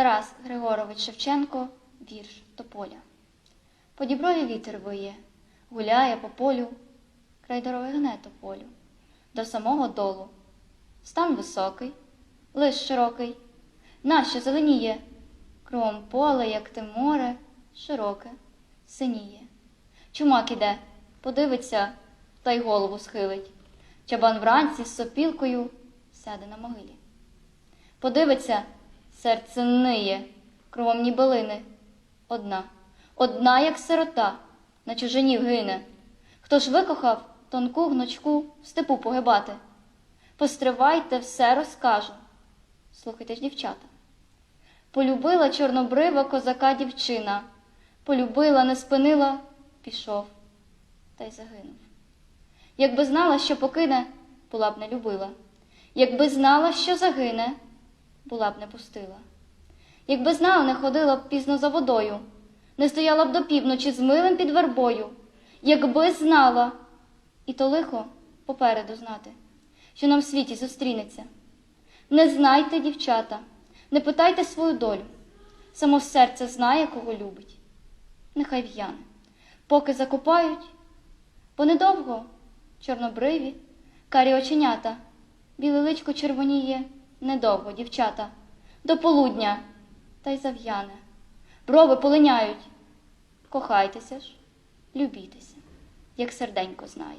Тарас Григорович Шевченко, вірш Тополя. По діброві вітер виє, гуляє по полю, край дороги гне тополю, до самого долу. Стан високий, лиш широкий, нащо зеленіє, кругом поле, як те море, широке, синіє. Чумак іде, подивиться та й голову схилить. Чабан вранці з сопілкою сяде на могилі. Подивиться, серце ниє, кругом ні. Одна, одна, як сирота, на чужині гине. Хто ж викохав тонку гнучку в степу погибати? Постривайте, все розкажу. Слухайте ж, дівчата. Полюбила чорнобрива козака дівчина, полюбила, не спинила, пішов та й загинув. Якби знала, що покине, була б не любила. Якби знала, що загине, була б не пустила. Якби знала, не ходила б пізно за водою, не стояла б до півночі з милим під вербою. Якби знала, і то лихо попереду знати, що нам в світі зустрінеться. Не знайте, дівчата, не питайте свою долю. Само серце знає, кого любить. Нехай в'яне, поки закопають, бо недовго чорнобриві, карі оченята, біле личко червоніє, недовго, дівчата, до полудня та й зав'яне. Брови полиняють. Кохайтеся ж, любітеся, як серденько знає.